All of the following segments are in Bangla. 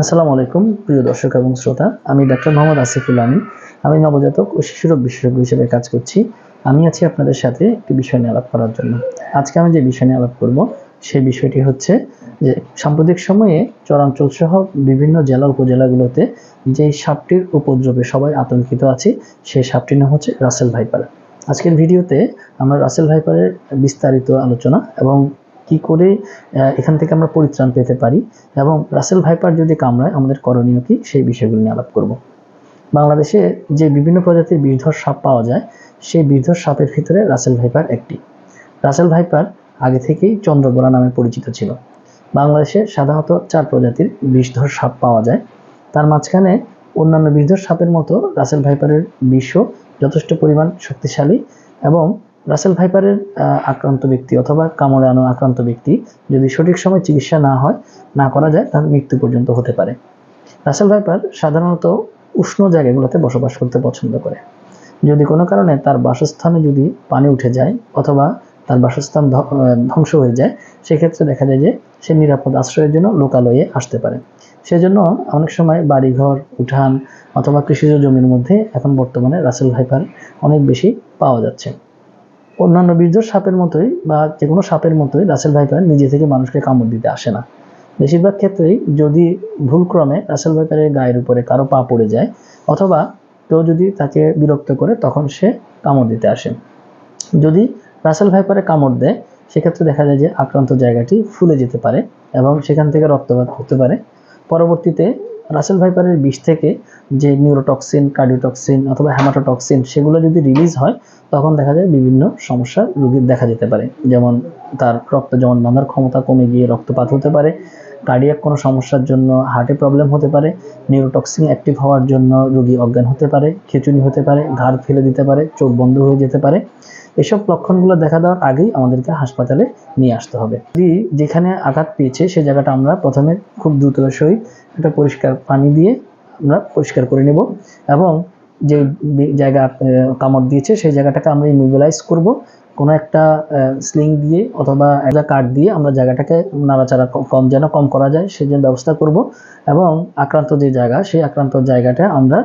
আসসালামু আলাইকুম, প্রিয় দর্শক এবং শ্রোতা। আমি ডাক্তার মোহাম্মদ আসিফুল আমিন। আমি নবজাতক ও শিশুরোগ বিশেষজ্ঞ হিসেবে কাজ করছি। আমি আছি আপনাদের সাথে একটি বিষয় নিয়ে আলাপ করার জন্য। আজকে আমি যে বিষয় নিয়ে আলাপ করব, সেই বিষয়টি হচ্ছে যে সাম্প্রতিক সময়ে চরাঞ্চল সহ বিভিন্ন জেলা উপজেলাগুলোতে যে সাপটির উপদ্রবে সবাই আতঙ্কিত আছে, সেই সাপটির নাম হচ্ছে রাসেল ভাইপার। আজকের ভিডিওতে আমরা রাসেল ভাইপারের বিস্তারিত আলোচনা এবং কি করে এখান থেকে আমরা পরিত্রাণ পেতে পারি এবং রাসেল ভাইপার যদি কামড়ায়, আমাদের করণীয় কি? সেই বিষয়গুলো নিয়ে আলাপ করব। বাংলাদেশে যে বিভিন্ন প্রজাতির বিষধর সাপ পাওয়া যায়, সেই বিষধর সাপের ভিতরে রাসেল ভাইপার একটি। রাসেল ভাইপার আগে থেকেই চন্দ্রগোড়া নামে পরিচিত ছিল। বাংলাদেশে সাধারণত চার প্রজাতির বিষধর সাপ পাওয়া যায়। তার মাঝখানে অন্যান্য বিষধর সাপের মতো রাসেল ভাইপারের বিষও যথেষ্ট পরিমাণ শক্তিশালী এবং রাসেল ভাইপারের আক্রান্ত ব্যক্তি অথবা কামড়ানো আক্রান্ত ব্যক্তি যদি সঠিক সময় চিকিৎসা না হয়, না করা যায়, তাহলে মৃত্যু পর্যন্ত হতে পারে। রাসেল ভাইপার সাধারণত উষ্ণ জায়গাগুলোতে বসবাস করতে পছন্দ করে। যদি কোনো কারণে তার বাসস্থানে যদি পানি উঠে যায় অথবা তার বাসস্থান ধ্ব- ধ্বংস হয়ে যায়, সেক্ষেত্রে দেখা যায় যে সে নিরাপদ আশ্রয়ের জন্য লোকালয়ে আসতে পারে। সেজন্য অনেক সময় বাড়িঘর, উঠান অথবা কৃষিজ জমির মধ্যে এখন বর্তমানে রাসেল ভাইপার অনেক বেশি পাওয়া যাচ্ছে। অন্যান্য বীর্যর সাপের মতোই বা যে কোনো সাপের মতোই রাসেল ভাইপার নিজে থেকে মানুষকে কামড় দিতে আসে না। বেশিরভাগ ক্ষেত্রেই যদি ভুলক্রমে রাসেল ভাইপারের গায়ের উপরে কারও পা পড়ে যায় অথবা কেউ যদি তাকে বিরক্ত করে, তখন সে কামড় দিতে আসে। যদি রাসেল ভাইপারে কামড় দেয়, সেক্ষেত্রে দেখা যায় যে আক্রান্ত জায়গাটি ফুলে যেতে পারে এবং সেখান থেকে রক্তপাত হতে পারে। পরবর্তীতে রাসেল ভাইপারের বিষ থেকে যে নিউরোটক্সিন কার্ডিওটক্সিন অথবা হ্যামাটোটক্সিন সেগুলো যদি রিলিজ হয়, তখন দেখা যায় বিভিন্ন সমস্যা রোগীর দেখা যেতে পারে। যেমন তার রক্ত, যেমন বাঁধার ক্ষমতা কমে গিয়ে রক্তপাত হতে পারে কার্ডিয়াক কোনো সমস্যার জন্য হার্টে প্রবলেম হতে পারে নিউরোটক্সিন অ্যাক্টিভ হওয়ার জন্য রোগী অজ্ঞান হতে পারে, খিচুনি হতে পারে, ঘাড় ফেলে দিতে পারে, চোখ বন্ধ হয়ে যেতে পারে। এসব লক্ষণগুলো দেখা দেওয়ার আগেই আমাদেরকে হাসপাতালে নিয়ে আসতে হবে। যদি যেখানে আঘাত পেয়েছে সেই জায়গাটা আমরা প্রথমে খুব দ্রুততার সহিত একটা পরিষ্কার পানি দিয়ে আমরা পরিষ্কার করে নেব এবং যে জায়গা কামড় দিয়েছে সেই জায়গাটাকে আমরা ইমোবিলাইজ করব। কোনো একটা স্লিং দিয়ে অথবা একটা কাঠ দিয়ে আমরা জায়গাটাকে নাড়াচাড়া কম, যেন কম করা যায় সেই জন্য ব্যবস্থা করব। এবং আক্রান্ত যে জায়গা, সেই আক্রান্ত জায়গাটা আমরা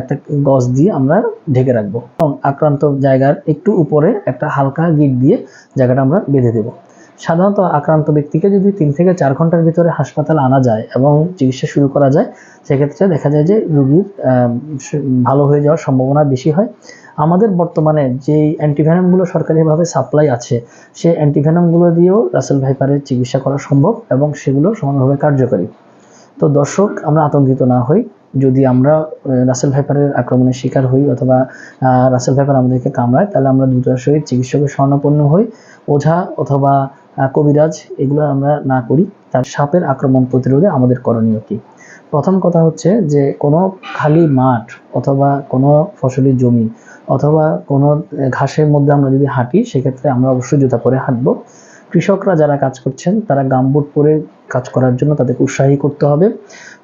একটা গজ দিয়ে আমরা ঢেকে রাখব। এবং আক্রান্ত জায়গার একটু উপরে একটা হালকা গিট দিয়ে জায়গাটা আমরা বেঁধে দেবো। সাধারণত আক্রান্ত ব্যক্তিকে যদি তিন থেকে চার ঘণ্টার ভিতরে হাসপাতালে আনা যায় এবং চিকিৎসা শুরু করা যায়, সেক্ষেত্রে দেখা যায় যে রুগীর ভালো হয়ে যাওয়ার সম্ভাবনা বেশি হয়। আমাদের বর্তমানে যেই অ্যান্টিভেনামগুলো সরকারিভাবে সাপ্লাই আছে, সেই অ্যান্টিভেনামগুলো দিয়েও রাসেল ভাইপারের চিকিৎসা করা সম্ভব এবং সেগুলো সমানভাবে কার্যকরী। তো দর্শক, আমরা আতঙ্কিত না হই। যদি আমরা রাসেল ভাইপারের আক্রমণের শিকার হই অথবা রাসেল ভাইপার আমাদেরকে কামড়ায়, তাহলে আমরা দ্রুততার সহিত চিকিৎসকের স্বর্ণপন্ন হই। ওঝা অথবা কবিরাজ এগুলো আমরা না করি। তার সাপের আক্রমণ প্রতিরোধে আমাদের করণীয় কি? প্রথম কথা হচ্ছে যে, কোনো খালি মাঠ অথবা কোনো ফসলি জমি অথবা কোনো ঘাসের মধ্যে আমরা যদি হাঁটি, সেক্ষেত্রে আমরা অবশ্যই জুতা পরে হাঁটবো। কৃষকরা যারা কাজ করছেন, তারা গামবুট পরে কাজ করার জন্য তাদেরকে উৎসাহী করতে হবে।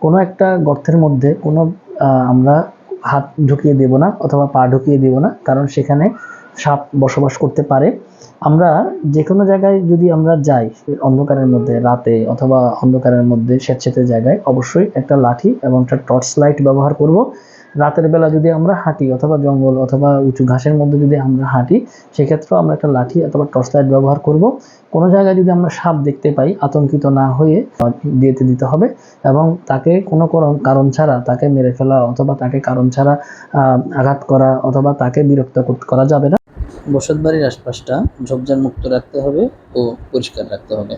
কোনো একটা গর্তের মধ্যে কোনো আমরা হাত ঢুকিয়ে দেব না অথবা পা ঢুকিয়ে দেব না, কারণ সেখানে সাপ বসবাস করতে পারে। আমরা যে কোনো জায়গায় যদি আমরা যাই, অন্ধকারের মধ্যে, রাতে অথবা অন্ধকারের মধ্যে স্বেচ্ছাতে জায়গায়, অবশ্যই একটা লাঠি এবং একটা টর্চ লাইট ব্যবহার করব। রাতের বেলা যদি আমরা হাঁটি অথবা জঙ্গল অথবা উঁচু ঘাসের মধ্যে যদি আমরা হাঁটি, সেক্ষেত্রেও আমরা একটা লাঠি অথবা টর্চ লাইট ব্যবহার করব। কোনো জায়গায় যদি আমরা সাপ দেখতে পাই, আতঙ্কিত না হয়ে দিতে দিতে হবে এবং তাকে কোনো কারণ- ছাড়া তাকে মেরে ফেলা অথবা তাকে কারণ ছাড়া আঘাত করা অথবা তাকে বিরক্ত করা যাবে না। বসত বাড়ির আশপাশটা ঝোপঝাড় মুক্ত রাখতে হবে ও পরিষ্কার রাখতে হবে।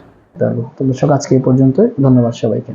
দর্শক, আজকে এই পর্যন্তই। ধন্যবাদ সবাইকে।